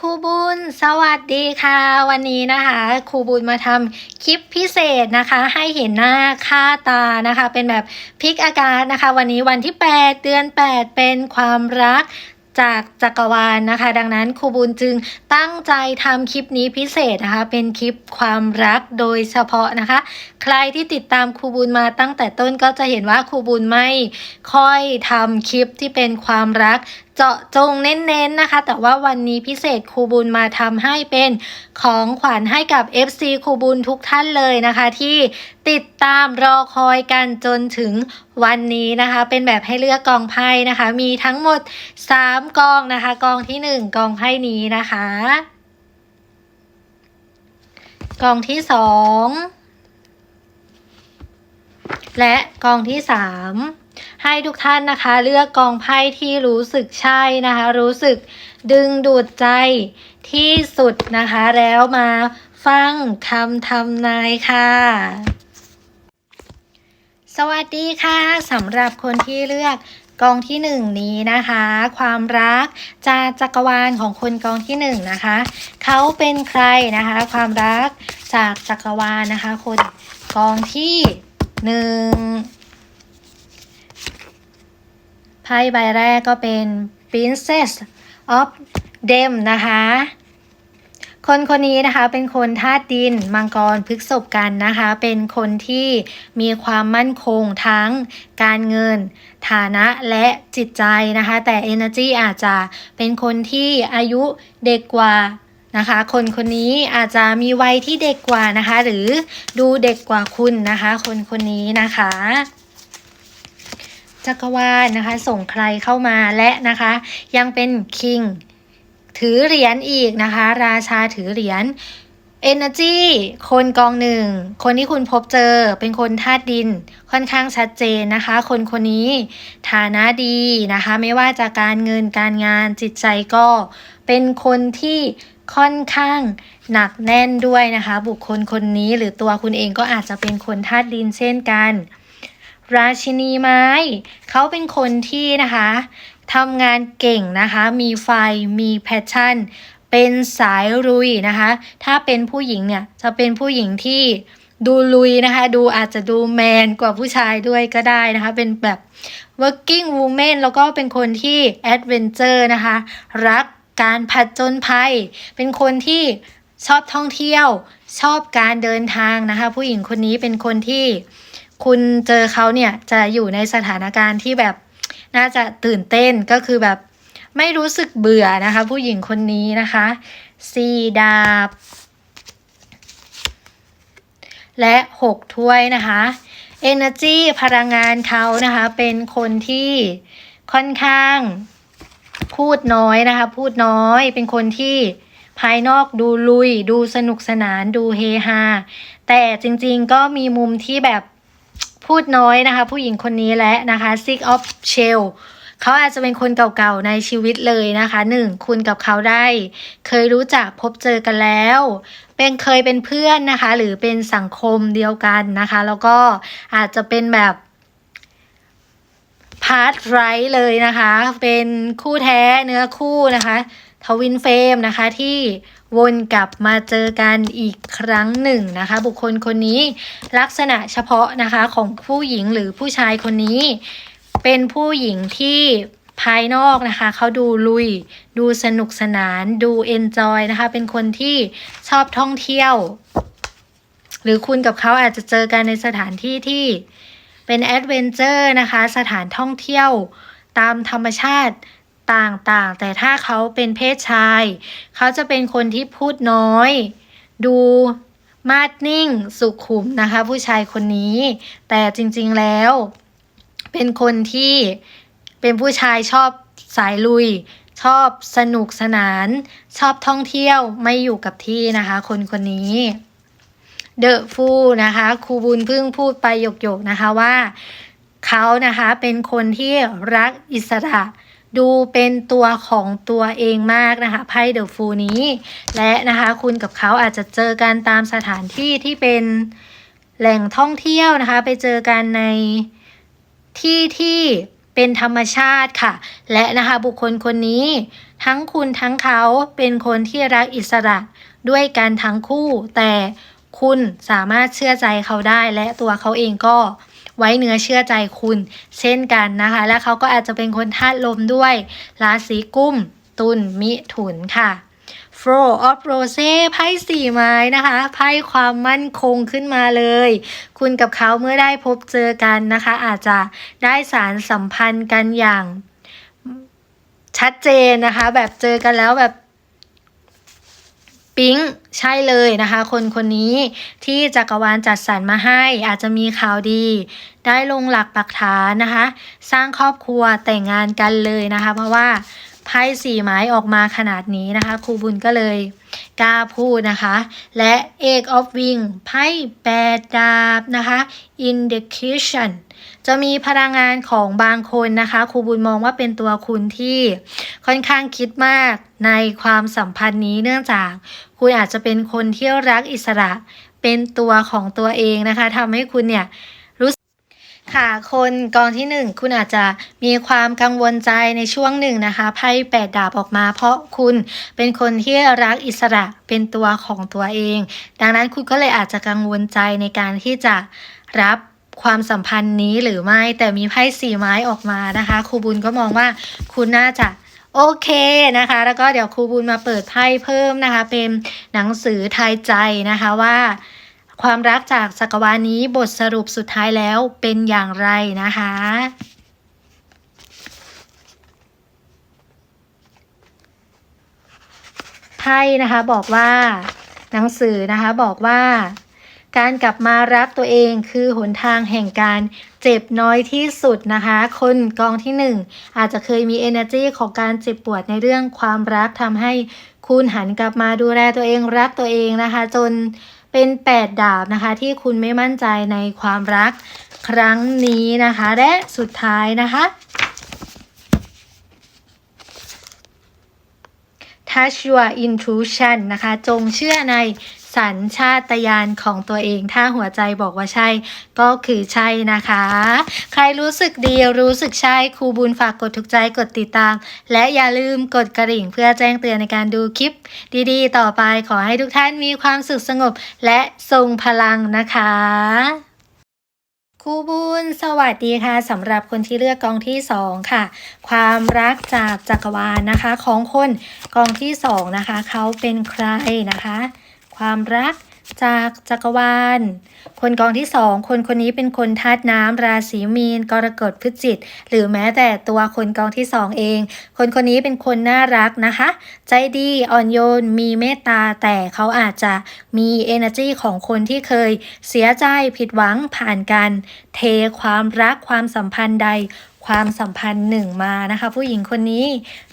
ครูบุญสวัสดีค่ะ วันนี้นะคะครูบุญมาทำคลิปพิเศษนะคะ ให้เห็นหน้าค่าตานะคะ เป็นแบบพลิกอากาศนะคะ วันนี้วันที่ 8 เดือน 8 เป็นความรักจากจักรวาลนะคะ ดังนั้นครูบุญจึงตั้งใจทำคลิปนี้พิเศษนะคะ เป็นคลิปความรักโดยเฉพาะนะคะ ใครที่ติดตามครูบุญมาตั้งแต่ต้นก็จะเห็นว่าครูบุญไม่ค่อยทำคลิปที่เป็นความรักเจาะจงเน้นๆนะคะ แต่ว่าวันนี้พิเศษครูบุญมาทำให้เป็นของขวัญให้กับ FC ครูบุญทุกท่านเลยนะคะ ที่ติดตามรอคอยกันจนถึงวันนี้นะคะ เป็นแบบให้เลือกกองไพ่นะคะ มีทั้งหมด 3 กองนะคะ กองทีหนึ่1 กองไพ่นี้นะคะ กองที่ 2 และกองที่ 3 ให้ทุกท่านนะคะ เลือกกองไพ่ที่รู้สึกใช่นะคะ รู้สึกดึงดูดใจที่สุดนะคะ แล้วมาฟังคำทำนายค่ะสวัสดีค่ะสำหรับคนที่เลือกกองที่หนึ่งนี้นะคะ ความรักจากจักรวาลของคนกองที่หนึ่งนะคะเขาเป็นใครนะคะ ความรักจากจักรวาลนะคะ คนกองที่หนึ่ง ไพ่ใบแรกก็เป็น Princess of Dem นะคะ คนคนนี้นะคะเป็นคนธาตุดินมังกรพฤกษบกันนะคะ เป็นคนที่มีความมั่นคงทั้งการเงิน ฐานะและจิตใจนะคะ แต่ Energy อาจจะเป็นคนที่อายุเด็กกว่านะคะ คนคนนี้อาจจะมีวัยที่เด็กกว่านะคะ หรือดูเด็กกว่าคุณนะคะ คนคนนี้นะคะ จักรวาลนะคะ ส่งใครเข้ามาและนะคะ ยังเป็นคิงถือเหรียญอีกนะคะ ราชาถือเหรียญ Energy คนกองหนึ่ง คนที่คุณพบเจอเป็นคนธาตุดินค่อนข้างชัดเจนนะคะ คนคนนี้ฐานะดีนะคะ ไม่ว่าจะการเงินการงานจิตใจก็เป็นคนที่ค่อนข้างหนักแน่นด้วยนะคะ บุคคลคนนี้หรือตัวคุณเองก็อาจจะเป็นคนธาตุดินเช่นกัน ราชินีไม้ เขาเป็นคนที่นะคะทำงานเก่งนะคะ มีไฟ มีแพชชั่น เป็นสายลุยนะคะ ถ้าเป็นผู้หญิงเนี่ยจะเป็นผู้หญิงที่ดูลุยนะคะ ดูอาจจะดูแมนกว่าผู้ชายด้วยก็ได้นะคะ เป็นแบบ working woman แล้วก็เป็นคนที่ adventure นะคะ รักการผจญภัย เป็นคนที่ชอบท่องเที่ยว ชอบการเดินทางนะคะ ผู้หญิงคนนี้เป็นคนที่ คุณเจอเขาเนี่ยจะอยู่ในสถานการณ์ที่แบบน่าจะตื่นเต้นก็คือแบบไม่รู้สึกเบื่อนะคะ ผู้หญิงคนนี้นะคะสีดาบ และหกถ้วยนะคะ Energy พลังงานเขานะคะ เป็นคนที่ค่อนข้างพูดน้อยนะคะ พูดน้อยเป็นคนที่ภายนอกดูลุย ดูสนุกสนานดูเฮฮาแต่จริงๆก็มีมุมที่แบบ พูดน้อยนะคะ ผู้หญิงคนนี้และนะคะ Six of Shell เขาอาจจะเป็นคนเก่าๆในชีวิตเลยนะคะหนึ่งคุณกับเขาได้ เคยรู้จักพบเจอกันแล้ว เป็นเคยเป็นเพื่อนนะคะ หรือเป็นสังคมเดียวกันนะคะ แล้วก็อาจจะเป็นแบบพาร์ทไรเลยนะคะ เป็นคู่แท้เนื้อคู่นะคะ ทวินเฟมนะคะที่วนกลับมาเจอกันอีกครั้งหนึ่งนะคะ บุคคลคนนี้ลักษณะเฉพาะนะคะของผู้หญิงหรือผู้ชายคนนี้ เป็นผู้หญิงที่ภายนอกนะคะเขาดูลุย ดูสนุกสนาน ดูเอนจอยนะคะ เป็นคนที่ชอบท่องเที่ยว หรือคุณกับเขาอาจจะเจอกันในสถานที่ที่เป็นแอดเวนเจอร์นะคะ สถานท่องเที่ยวตามธรรมชาติ ต่างๆ แต่ถ้าเขาเป็นเพศชาย เขาจะเป็นคนที่พูดน้อย ดูมาดนิ่งสุขุมนะคะ ผู้ชายคนนี้ แต่จริงๆแล้ว เป็นคนที่เป็นผู้ชายชอบสายลุย ชอบสนุกสนาน ชอบท่องเที่ยวไม่อยู่กับที่นะคะ คนคนนี้เดอะฟูนะคะครูบุญพึ่งพูดไปหยกๆนะคะว่า เขานะคะเป็นคนที่รักอิสระ ดูเป็นตัวของตัวเองมากนะคะไพ่เดอะฟูนี้ และนะคะคุณกับเขาอาจจะเจอกันตามสถานที่ที่เป็นแหล่งท่องเที่ยวนะคะ ไปเจอกันในที่ที่เป็นธรรมชาติค่ะ และนะคะบุคคลคนนี้ ทั้งคุณทั้งเขาเป็นคนที่รักอิสระด้วยกันทั้งคู่ แต่คุณสามารถเชื่อใจเขาได้และตัวเขาเองก็ ไว้เนื้อเชื่อใจคุณ เช่นกันนะคะ และเขาก็อาจจะเป็นคนธาตุลมด้วยราศีกุม ตุลมิถุนค่ะ Four of Rose ไพ่สี่ไม้นะคะไพ่ความมั่นคงขึ้นมาเลย คุณกับเขาเมื่อได้พบเจอกันนะคะ อาจจะได้สารสัมพันธ์กันอย่างชัดเจนนะคะ แบบเจอกันแล้วแบบ ปิ๊งใช่เลยนะคะ คนคนนี้ที่จักรวาลจัดสรรมาให้อาจจะมีข่าวดี ได้ลงหลักปักฐานนะคะ สร้างครอบครัวแต่งงานกันเลยนะคะ เพราะว่าไพ่สี่ไม้ออกมาขนาดนี้นะคะครูบุญก็เลยกล้าพูดนะคะ และเอก of wing ไพ่แปดดาบนะคะ indication จะมีพลังงานของบางคนนะคะครูบุญมองว่าเป็นตัวคุณที่ค่อนข้างคิดมากในความสัมพันธ์นี้เนื่องจาก คุณอาจจะเป็นคนที่รักอิสระ เป็นตัวของตัวเองนะคะทำให้คุณเนี่ยรู้สึกค่ะคนกองที่หนึ่งคุณอาจจะมีความกังวลใจในช่วงหนึ่งนะคะไพ่แปดดาบออกมา เพราะคุณเป็นคนที่รักอิสระเป็นตัวของตัวเอง ดังนั้นคุณก็เลยอาจจะกังวลใจในการที่จะรับ ความสัมพันธ์นี้หรือไม่ แต่มีไพ่สี่ไม้ออกมานะคะครูบุญก็มองว่าคุณน่าจะโอเคนะคะ แล้วก็เดี๋ยวครูบุญมาเปิดไพ่เพิ่มนะคะ เป็นหนังสือทายใจนะคะว่าความรักจากจักรวาลนี้บทสรุปสุดท้ายแล้วเป็นอย่างไรนะคะ ไพ่นะคะบอกว่า หนังสือนะคะบอกว่า การกลับมารักตัวเองคือหนทางแห่งการเจ็บน้อยที่สุดนะคะ คนกองที่หนึ่งอาจจะเคยมี energy ของการเจ็บปวดในเรื่องความรักทำให้คุณหันกลับมาดูแลตัวเองรักตัวเองนะคะ จนเป็นแปดดาบนะคะ ที่คุณไม่มั่นใจในความรักครั้งนี้นะคะ และสุดท้ายนะคะ Touch your intuition นะคะ จงเชื่อใน สัญชาตญาณของตัวเอง ถ้าหัวใจบอกว่าใช่ ก็คือใช่นะคะ ใครรู้สึกดีรู้สึกใช่ครูบุญฝากกดถูกใจกดติดตาม และอย่าลืมกดกระดิ่งเพื่อแจ้งเตือนในการดูคลิป ดีๆ ต่อไปขอให้ทุกท่านมีความสุขสงบ และทรงพลังนะคะครูบุญสวัสดีค่ะสำหรับคนที่เลือกกองที่2ค่ะ ความรักจากจักรวาลนะคะ ของคนกองที่2นะคะ เขาเป็นใครนะคะ ความรักจากจักรวาล คนกองที่2คนคนนี้เป็นคนธาตุน้ำราศีมีน กรกฎพฤจิต หรือแม้แต่ตัวคนกองที่2เอง คนคนนี้เป็นคนน่ารักนะคะ ใจดีอ่อนโยนมีเมตตาแต่เขาอาจจะมี energy ของคนที่เคยเสียใจผิดหวังผ่านการเทความรักความสัมพันธ์ใด ความสัมพันธ์หนึ่งมานะคะ ผู้หญิงคนนี้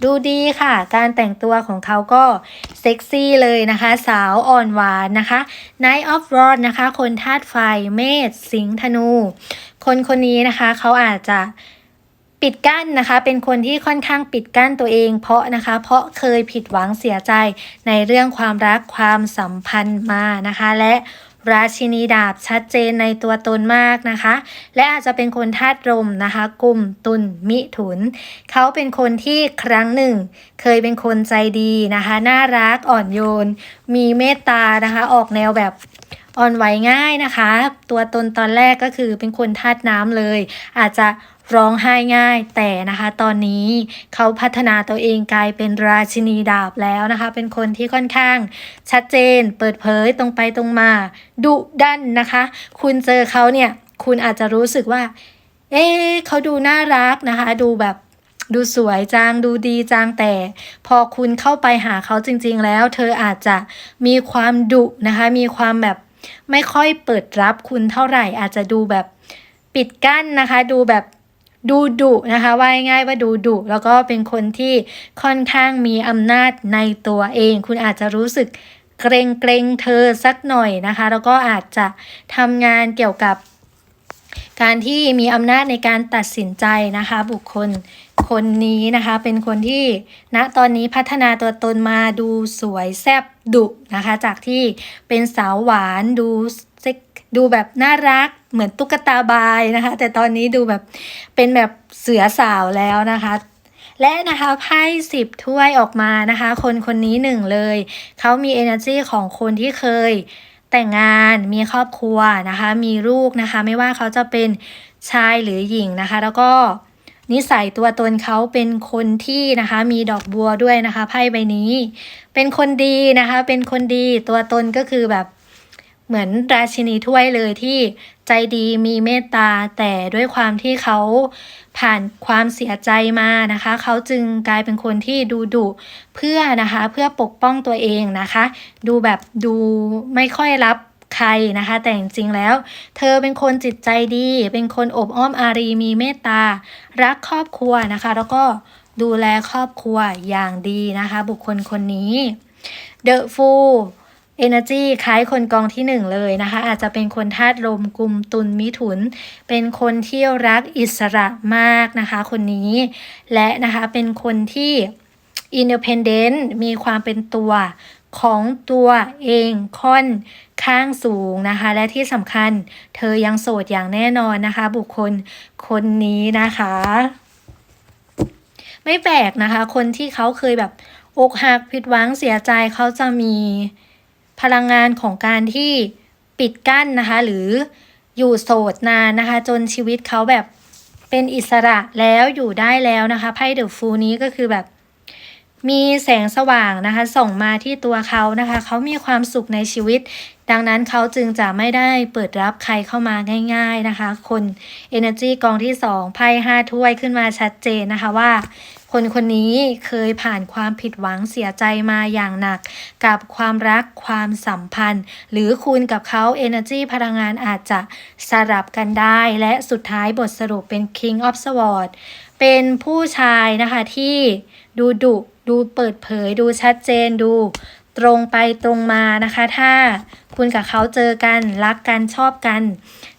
ดูดีค่ะ การแต่งตัวของเขาก็เซ็กซี่เลยนะคะ สาวอ่อนหวานนะคะ Night of r o d นะคะ คนธาตุไฟเมษสิงห์ธนู คนคนนี้นะคะเขาอาจจะปิดกั้นนะคะ เป็นคนที่ค่อนข้างปิดกั้นตัวเอง เพราะนะคะ เพราะเคยผิดหวังเสียใจในเรื่องความรักความสัมพันธ์มานะคะ และ ราชินีดาบชัดเจนในตัวตนมากนะคะ และอาจจะเป็นคนธาตุลมนะคะกลุ่มตุลมิถุน เขาเป็นคนที่ครั้งหนึ่ง เคยเป็นคนใจดีนะคะ น่ารักอ่อนโยน มีเมตตานะคะ ออกแนวแบบอ่อนไหวง่ายนะคะ ตัวตนตอนแรกก็คือเป็นคนธาตุน้ำเลย อาจจะ ร้องไห้ง่าย แต่นะคะ ตอนนี้เขาพัฒนาตัวเองกลายเป็นราชินีดาบแล้วนะคะ เป็นคนที่ค่อนข้าง ชัดเจน เปิดเผยตรงไปตรงมา ดุดันนะคะ คุณเจอเขาเนี่ย คุณอาจจะรู้สึกว่า เอ๊เขาดูน่ารักนะคะ ดูแบบดูสวยจังดูดีจังแต่ พอคุณเข้าไปหาเขาจริง ๆ แล้ว เธออาจจะมีความดุนะคะ มีความแบบไม่ค่อยเปิดรับคุณเท่าไหร่ อาจจะดูแบบปิดกั้นนะคะ ดูแบบ ดูดุนะคะว่าง่ายว่าดูดุแล้วก็เป็นคนที่ค่อนข้างมีอำนาจในตัวเอง คุณอาจจะรู้สึกเกรงเกรงเธอสักหน่อยนะคะ แล้วก็อาจจะทำงานเกี่ยวกับ การที่มีอำนาจในการตัดสินใจนะคะ บุคคลคนนี้นะคะเป็นคนที่ณตอนนี้พัฒนาตัวตนมาดูสวยแซบดุนะคะ จากที่เป็นสาวหวานดู ดูแบบน่ารักเหมือนตุ๊กตาบายนะคะ แต่ตอนนี้ดูแบบเป็นแบบเสือสาวแล้วนะคะ และนะคะไพ่สิบถ้วยออกมานะคะ คนคนนี้หนึ่งเลย เขามี energy ของคนที่เคยแต่งงานมีครอบครัวนะคะ มีลูกนะคะ ไม่ว่าเขาจะเป็นชายหรือหญิงนะคะ แล้วก็นิสัยตัวตนเขาเป็นคนที่นะคะ มีดอกบัวด้วยนะคะไพ่ใบนี้ เป็นคนดีนะคะ เป็นคนดีตัวตนก็คือแบบ เหมือนราชินีถ้วยเลยที่ใจดีมีเมตตา แต่ด้วยความที่เขาผ่านความเสียใจมานะคะ เขาจึงกลายเป็นคนที่ดูดุเพื่อนะคะเพื่อปกป้องตัวเองนะคะ ดูแบบดูไม่ค่อยรับใครนะคะ แต่จริงๆแล้ว เธอเป็นคนจิตใจดี เป็นคนอบอ้อมอารีมีเมตตา รักครอบครัวนะคะ แล้วก็ดูแลครอบครัวอย่างดีนะคะ บุคคลคนนี้ The Fool Energy คล้ายคนกองที่หนึ่งเลยนะคะ อาจจะเป็นคนธาตุลมกุมตุลมิถุน เป็นคนที่รักอิสระมากนะคะ คนนี้และนะคะเป็นคนที่ independent มีความเป็นตัวของตัวเองค่อนข้างสูงนะคะ และที่สำคัญเธอยังโสดอย่างแน่นอนนะคะ บุคคลคนนี้นะคะ ไม่แปลกนะคะ คนที่เขาเคยแบบอกหักผิดหวังเสียใจเขาจะมี พลังงานของการที่ปิดกั้นนะคะ หรืออยู่โสดนานนะคะ จนชีวิตเขาแบบเป็นอิสระแล้วอยู่ได้แล้วนะคะไพ่เดอะฟูนี้ก็คือแบบมีแสงสว่างนะคะ ส่งมาที่ตัวเขานะคะ เขามีความสุขในชีวิต ดังนั้นเขาจึงจะไม่ได้เปิดรับใครเข้ามาง่าย ๆนะคะ คน Energy กองที่ 2 ไพ่ห้าถ้วยขึ้นมาชัดเจนนะคะว่า คนคนนี้เคยผ่านความผิดหวังเสียใจมาอย่างหนัก กับความรักความสัมพันธ์ หรือคุณกับเขา Energy พลังงานอาจจะสลับกันได้ และสุดท้ายบทสรุปเป็น King of Swords เป็นผู้ชายนะคะที่ดูดุดูเปิดเผย ดูชัดเจนดูตรงไปตรงมานะคะ ถ้าคุณกับเขาเจอกัน รักกันชอบกัน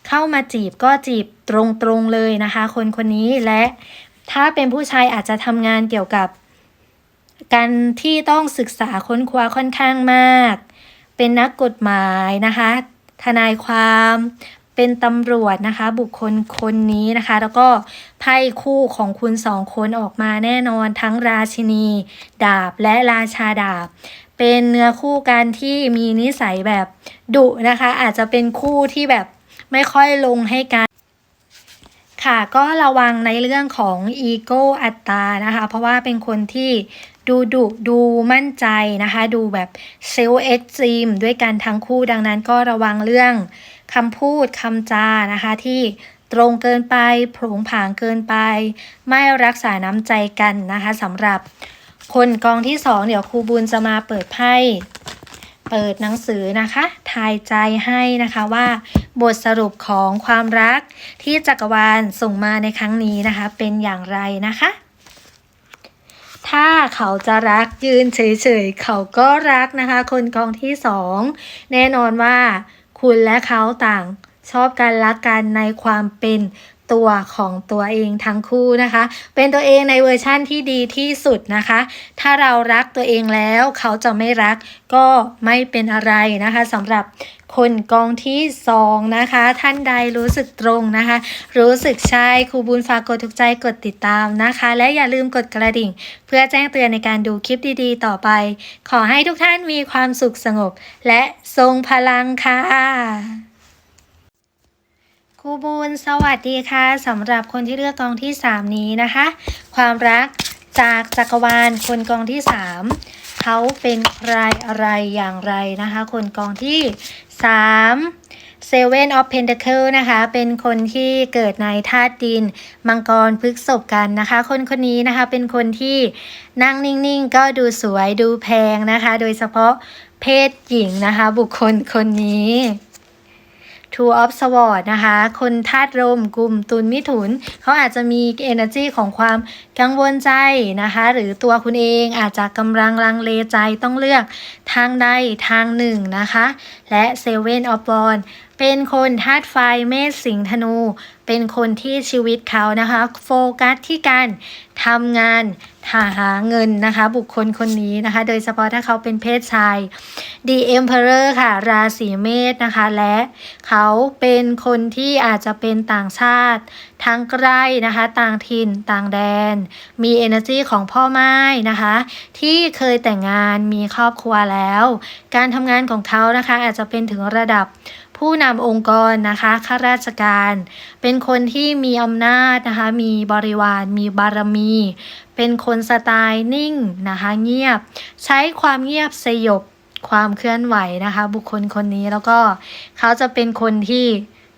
เข้ามาจีบก็จีบตรงๆเลยนะคะ คนคนนี้และ ถ้าเป็นผู้ชายอาจจะทำงานเกี่ยวกับ การที่ต้องศึกษาค้นคว้าค่อนข้างมาก เป็นนักกฎหมายนะคะ ทนายความเป็นตำรวจนะคะ บุคคลคนนี้นะคะ แล้วก็ไพ่คู่ของคุณสองคนออกมาแน่นอนทั้งราชินี ดาบและราชาดาบ เป็นเนื้อคู่กันที่มีนิสัยแบบดุนะคะ อาจจะเป็นคู่ที่แบบไม่ค่อยลงให้กัน ค่ะก็ระวังในเรื่องของอีโก้อัตตานะคะ เพราะว่าเป็นคนที่ดูดุดูมั่นใจนะคะ ดูแบบเซลเอ็กซ์ีมด้วยกันทั้งคู่ดังนั้นก็ระวังเรื่องคำพูดคำจานะคะ ที่ตรงเกินไปผงผางเกินไป ไม่รักษาน้ำใจกันนะคะสำหรับคนกองที่สองเดี๋ยวครูบุญจะมาเปิดไพ่เปิดหนังสือนะคะ ทายใจให้นะคะว่า บทสรุปของความรักที่จักรวาลส่งมาในครั้งนี้นะคะ เป็นอย่างไรนะคะ ถ้าเขาจะรักยืนเฉยๆ เขาก็รักนะคะ คนกองที่สองแน่นอนว่าคุณและเขาต่างชอบกันรักกันในความเป็น ตัวของตัวเองทั้งคู่นะคะ เป็นตัวเองในเวอร์ชั่นที่ดีที่สุดนะคะ ถ้าเรารักตัวเองแล้วเขาจะไม่รักก็ไม่เป็นอะไรนะคะสำหรับคนกองที่สองนะคะ ท่านใดรู้สึกตรงนะคะ รู้สึกใช่ครูบุญฝากกดถูกใจกดติดตามนะคะ และอย่าลืมกดกระดิ่ง เพื่อแจ้งเตือนในการดูคลิปดีๆ ต่อไป ขอให้ทุกท่านมีความสุขสงบ และทรงพลังค่ะ ครูบูนสวัสดีค่ะสำหรับคนที่เลือกกองที่ 3 นี้นะคะ ความรักจากจักรวาลคนกองที่ 3เขาเป็นใครอะไรอย่างไรนะคะ คนกองที่ 3 Seven of Pentacle นะคะ เป็นคนที่เกิดในธาตุดิน มังกรพฤกษบกันนะคะ คนคนนี้นะคะเป็นคนที่นั่งนิ่งๆ ก็ดูสวยดูแพงนะคะ โดยเฉพาะเพศหญิงนะคะ บุคคลคนนี้ Two of Swords นะคะ คนธาตุลมกลุ่มตุลมิถุน เขาอาจจะมี energy ของความกังวลใจนะคะ หรือตัวคุณเองอาจจะกำลังลังเลใจต้องเลือกทางใดทางหนึ่งนะคะ และ Seven of Wands เป็นคนธาตุไฟเมษสิงห์ธนู เป็นคนที่ชีวิตเขานะคะ โฟกัสที่การทำงานหาเงินนะคะ บุคคลคนนี้นะคะ โดยเฉพาะถ้าเขาเป็นเพศชาย The Emperor ค่ะ ราศีเมษนะคะ และเขาเป็นคนที่อาจจะเป็นต่างชาติทั้งใกล้นะคะ ต่างถิ่นต่างแดน มี energy ของพ่อไม้นะคะ ที่เคยแต่งงานมีครอบครัวแล้ว การทำงานของเขานะคะ อาจจะเป็นถึงระดับ ผู้นำองค์กรนะคะข้าราชการ เป็นคนที่มีอำนาจนะคะมีบริวารมีบารมี เป็นคนสไตล์นิ่งนะคะเงียบ ใช้ความเงียบสยบความเคลื่อนไหวนะคะ บุคคลคนนี้แล้วก็เขาจะเป็นคนที่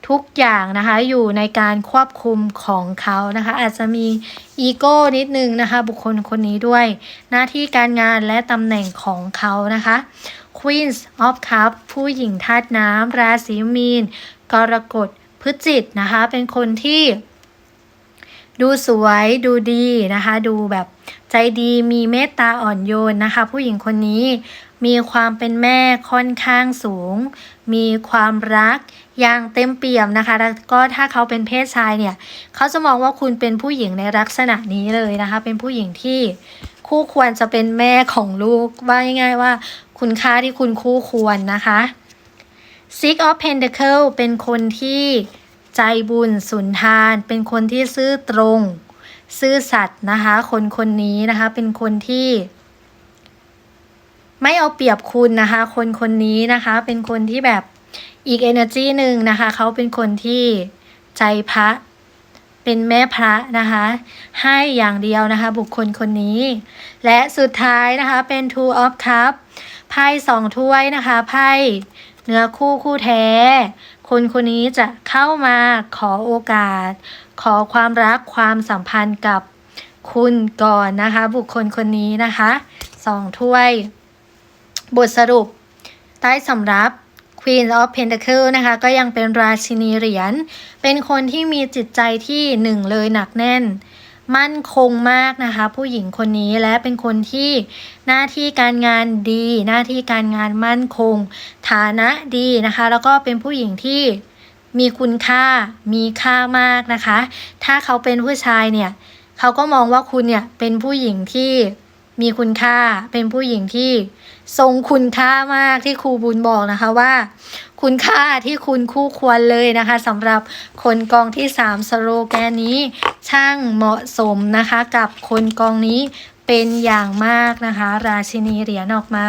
ทุกอย่างนะคะอยู่ในการควบคุมของเขานะคะ อาจจะมีอีโก้นิดนึงนะคะ บุคคลคนนี้ด้วย หน้าที่การงานและตำแหน่งของเขานะคะ Queens of Cup ผู้หญิงธาตุน้ำราศีมีน กรกฎพฤจิกนะคะ เป็นคนที่ ดูสวยดูดีนะคะ ดูแบบใจดีมีเมตตาอ่อนโยนนะคะ ผู้หญิงคนนี้มีความเป็นแม่ค่อนข้างสูง มีความรักอย่างเต็มเปี่ยมนะคะ แล้วก็ถ้าเขาเป็นเพศชายเนี่ย เขาจะมองว่าคุณเป็นผู้หญิงในลักษณะนี้เลยนะคะ เป็นผู้หญิงที่คู่ควรจะเป็นแม่ของลูกว่าง่ายๆว่า คุณค่าที่คุณคู่ควรนะคะ Six of Pentacle เป็นคนที่ใจบุญสุนทาน เป็นคนที่ซื่อตรง ซื่อสัตย์นะคะ คนคนนี้นะคะเป็นคนที่ ไม่เอาเปรียบคุณนะคะ คนคนนี้นะคะ เป็นคนที่แบบอีก energy หนึ่งนะคะ เขาเป็นคนที่ใจพระเป็นแม่พระนะคะ ให้อย่างเดียวนะคะ บุคคลคนนี้ และสุดท้ายนะคะเป็น two of cup ไพ่สองถ้วยนะคะไพ่เนื้อคู่คู่แท้ คนคนนี้จะเข้ามาขอโอกาส ขอความรักความสัมพันธ์กับคุณก่อนนะคะ บุคคลคนนี้นะคะสองถ้วย บทสรุป ใต้สำรับ Queen of Pentacle นะคะ ก็ยังเป็นราชินีเหรียญเป็นคนที่มีจิตใจที่หนึ่งเลยหนักแน่น มั่นคงมากนะคะ ผู้หญิงคนนี้และเป็นคนที่หน้าที่การงานดี หน้าที่การงานมั่นคง ฐานะดีนะคะ แล้วก็เป็นผู้หญิงที่มีคุณค่ามีค่ามากนะคะ ถ้าเขาเป็นผู้ชายเนี่ยเขาก็มองว่าคุณเนี่ยเป็นผู้หญิงที่มีคุณค่าเป็นผู้หญิงที่ทรงคุณค่ามากที่ครูบุญบอกนะคะว่า คุณค่าที่คุณคู่ควรเลยนะคะสำหรับคนกองที่ 3 สโลแกนนี้ ช่างเหมาะสมนะคะกับคนกองนี้เป็นอย่างมากนะคะ ราชินีเหรียญออกมา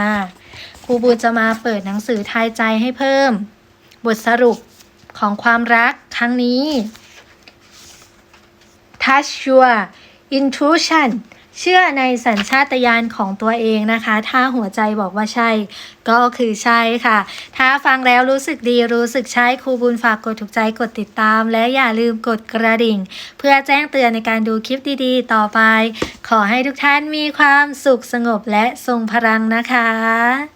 ครูบุญจะมาเปิดหนังสือทายใจให้เพิ่ม บทสรุปของความรักครั้งนี้ Touch your intuition เชื่อในสัญชาตญาณของตัวเองนะคะ ถ้าหัวใจบอกว่าใช่ ก็คือใช่ค่ะ ถ้าฟังแล้วรู้สึกดีรู้สึกใช่ครูบุญฝากกดถูกใจกดติดตาม และอย่าลืมกดกระดิ่ง เพื่อแจ้งเตือนในการดูคลิปดีๆ ต่อไป ขอให้ทุกท่านมีความสุขสงบและทรงพลังนะคะ